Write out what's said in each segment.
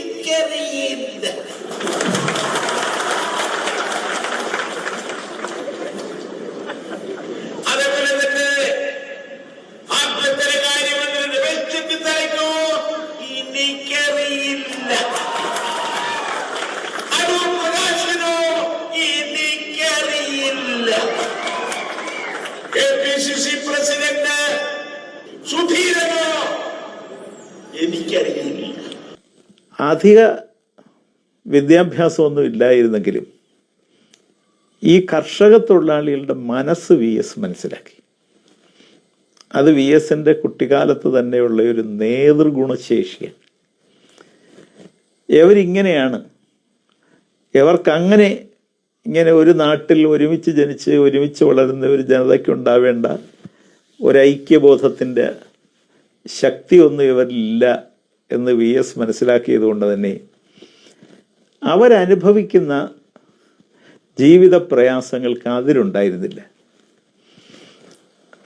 എനിക്കറിയില്ല. അതേപോലെ തന്നെ ആഭ്യന്തര കാര്യമന്ത്രി രമേശ് ചെന്നിത്തലയ്ക്കോ എനിക്കറിയില്ല. അടൂർ പ്രകാശനോ? എനിക്കറിയില്ല. K P C C president സുധീരനോ? എനിക്കറിയില്ല. അധിക വിദ്യാഭ്യാസമൊന്നും ഇല്ലായിരുന്നെങ്കിലും ഈ കർഷക തൊഴിലാളികളുടെ മനസ്സ് വി എസ് മനസ്സിലാക്കി. അത് വി എസിന്റെ കുട്ടിക്കാലത്ത് തന്നെയുള്ള ഒരു നേതൃഗുണശേഷിയാണ്. എവരിങ്ങനെയാണ് എവർക്കങ്ങനെ ഇങ്ങനെ ഒരു നാട്ടിൽ ഒരുമിച്ച് ജനിച്ച് ഒരുമിച്ച് വളരുന്ന ഒരു ജനതയ്ക്ക് ഉണ്ടാവേണ്ട ഒരു ശക്തിയൊന്നും ഇവരിലില്ല എന്ന് വി എസ് മനസ്സിലാക്കിയത് കൊണ്ട് തന്നെ അവരനുഭവിക്കുന്ന ജീവിത പ്രയാസങ്ങൾക്ക് അതിലുണ്ടായിരുന്നില്ല.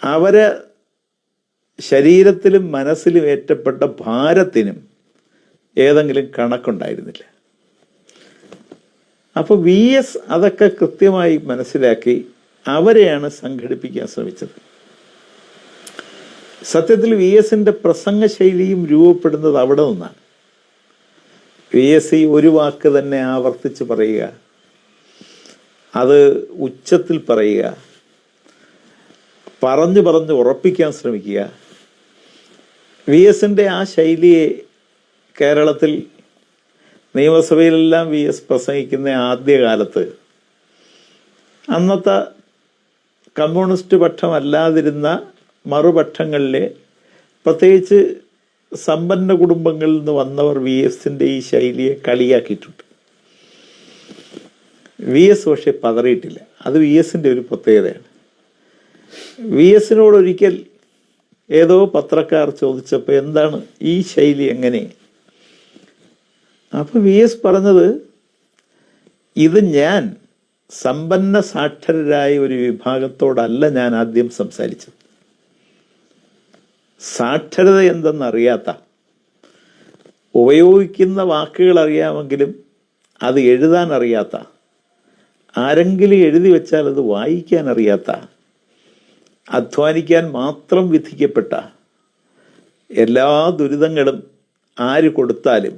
അവർ ശരീരത്തിലും മനസ്സിലും ഏറ്റപ്പെട്ട ഭാരത്തിനും ഏതെങ്കിലും കണക്കുണ്ടായിരുന്നില്ല. അപ്പോൾ വി എസ് അതൊക്കെ കൃത്യമായി മനസ്സിലാക്കി അവരെയാണ് സംഘടിപ്പിക്കാൻ ശ്രമിച്ചത്. സത്യത്തിൽ വി എസിന്റെ പ്രസംഗ ശൈലിയും രൂപപ്പെടുന്നത് അവിടെ നിന്നാണ്. വി എസ് ഒരു വാക്ക് തന്നെ ആവർത്തിച്ച് പറയുക. അത് ഉച്ചത്തിൽ പറയുക. പറഞ്ഞു പറഞ്ഞ് ഉറപ്പിക്കാൻ ശ്രമിക്കുക. വി എസിന്റെ ആ ശൈലിയെ കേരളത്തിൽ നിയമസഭയിലെല്ലാം വി എസ് പ്രസംഗിക്കുന്ന ആദ്യകാലത്ത് അന്നത്തെ കമ്മ്യൂണിസ്റ്റ് പക്ഷമല്ലാതിരുന്ന മറുപക്ഷങ്ങളിലെ പ്രത്യേകിച്ച് സമ്പന്ന കുടുംബങ്ങളിൽ നിന്ന് വന്നവർ വി എസിന്റെ ഈ ശൈലിയെ കളിയാക്കിയിട്ടുണ്ട്. വി എസ് പക്ഷെ പതറിയിട്ടില്ല. അത് വി എസിന്റെ ഒരു പ്രത്യേകതയാണ്. വി എസിനോട് ഒരിക്കൽ ഏതോ പത്രക്കാർ ചോദിച്ചപ്പോൾ എന്താണ് ഈ ശൈലി എങ്ങനെ? അപ്പൊ വി എസ് പറഞ്ഞത് ഇത് ഞാൻ സമ്പന്ന സാക്ഷരരായ ഒരു വിഭാഗത്തോടല്ല ഞാൻ ആദ്യം സംസാരിച്ചത്. സാക്ഷരത എന്തെന്നറിയാത്ത ഉപയോഗിക്കുന്ന വാക്കുകൾ അറിയാമെങ്കിലും അത് എഴുതാൻ അറിയാത്ത ആരെങ്കിലും എഴുതി വെച്ചാൽ അത് വായിക്കാൻ അറിയാത്ത അധ്വാനിക്കാൻ മാത്രം വിധിക്കപ്പെട്ട എല്ലാ ദുരിതങ്ങളും ആര് കൊടുത്താലും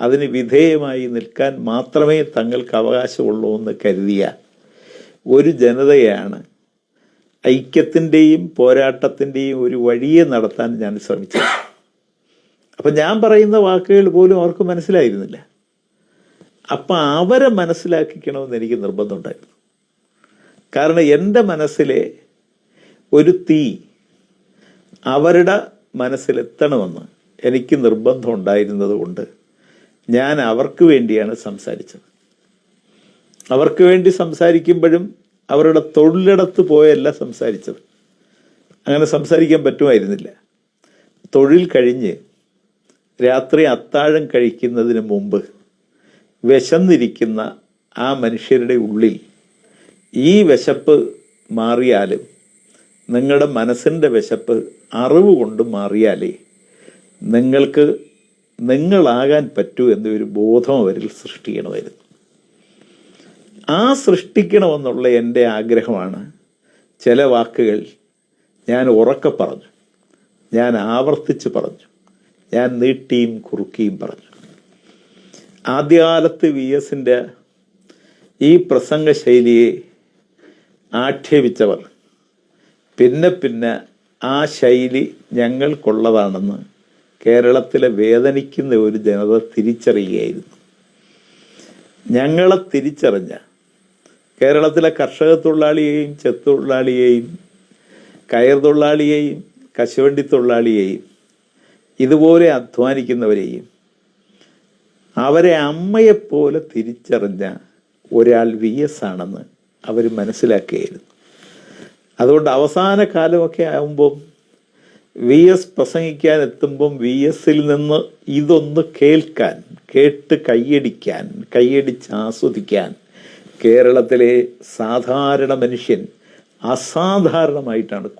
അതിന് വിധേയമായി നിൽക്കാൻ മാത്രമേ തങ്ങൾക്ക് അവകാശമുള്ളൂ എന്ന് കരുതിയ ഒരു ജനതയാണ് ഐക്യത്തിന്റെയും പോരാട്ടത്തിന്റെയും ഒരു വഴിയെ നടത്താൻ ഞാൻ ശ്രമിച്ചത്. അപ്പം ഞാൻ പറയുന്ന വാക്കുകൾ പോലും അവർക്ക് മനസ്സിലായിരുന്നില്ല. അപ്പം അവരെ മനസ്സിലാക്കിക്കണമെന്ന് എനിക്ക് നിർബന്ധമുണ്ടായിരുന്നു. കാരണം എന്റെ മനസ്സിലെ ഒരു തീ അവരുടെ മനസ്സിലെത്തണമെന്ന് എനിക്ക് നിർബന്ധം ഉണ്ടായിരുന്നത് കൊണ്ട് ഞാൻ അവർക്ക് വേണ്ടിയാണ് സംസാരിച്ചത്. അവർക്ക് വേണ്ടി സംസാരിക്കുമ്പോഴും അവരുടെ തൊഴിലിടത്ത് പോയല്ല സംസാരിച്ചത്. അങ്ങനെ സംസാരിക്കാൻ പറ്റുമായിരുന്നില്ല. തൊഴിൽ കഴിഞ്ഞ് രാത്രി അത്താഴം കഴിക്കുന്നതിന് മുമ്പ് വിശന്നിരിക്കുന്ന ആ മനുഷ്യരുടെ ഉള്ളിൽ ഈ വിശപ്പ് മാറിയാലും നിങ്ങളുടെ മനസ്സിന്റെ വിശപ്പ് അറിവ് കൊണ്ട് മാറിയാലേ നിങ്ങൾക്ക് നിങ്ങളാകാൻ പറ്റൂ എന്നൊരു ബോധം അവരിൽ സൃഷ്ടിക്കണമായിരുന്നു ആ സൃഷ്ടിക്കണമെന്നുള്ള എന്റെ ആഗ്രഹമാണ്. ചില വാക്കുകൾ ഞാൻ ഉറക്കെ പറഞ്ഞു. ഞാൻ ആവർത്തിച്ച് പറഞ്ഞു. ഞാൻ നീട്ടിയും കുറുക്കിയും പറഞ്ഞു. ആദ്യകാലത്ത് വി എസിന്റെ ഈ പ്രസംഗ ശൈലിയെ ആക്ഷേപിച്ചവർ പിന്നെ പിന്നെ ആ ശൈലി ഞങ്ങൾക്കുള്ളതാണെന്ന് കേരളത്തിലെ വേദനിക്കുന്ന ഒരു ജനത തിരിച്ചറിയുകയായിരുന്നു. ഞങ്ങളെ തിരിച്ചറിഞ്ഞ കേരളത്തിലെ കർഷക തൊഴിലാളിയെയും ചെത്തൊഴിലാളിയെയും കയർ തൊഴിലാളിയെയും കശുവണ്ടി തൊഴിലാളിയെയും ഇതുപോലെ അധ്വാനിക്കുന്നവരെയും അവരെ അമ്മയെപ്പോലെ തിരിച്ചറിഞ്ഞ ഒരാൾ വി എസ് ആണെന്ന് അവർ മനസ്സിലാക്കുകയായിരുന്നു. അതുകൊണ്ട് അവസാന കാലമൊക്കെ ആകുമ്പം വി എസ് പ്രസംഗിക്കാൻ എത്തുമ്പം വി എസിൽ നിന്ന് ഇതൊന്ന് കേൾക്കാൻ കേട്ട് കൈയടിക്കാൻ കൈയടിച്ച് ആസ്വദിക്കാൻ കേരളത്തിലെ സാധാരണ മനുഷ്യൻ അസാധാരണമായിട്ടാണ്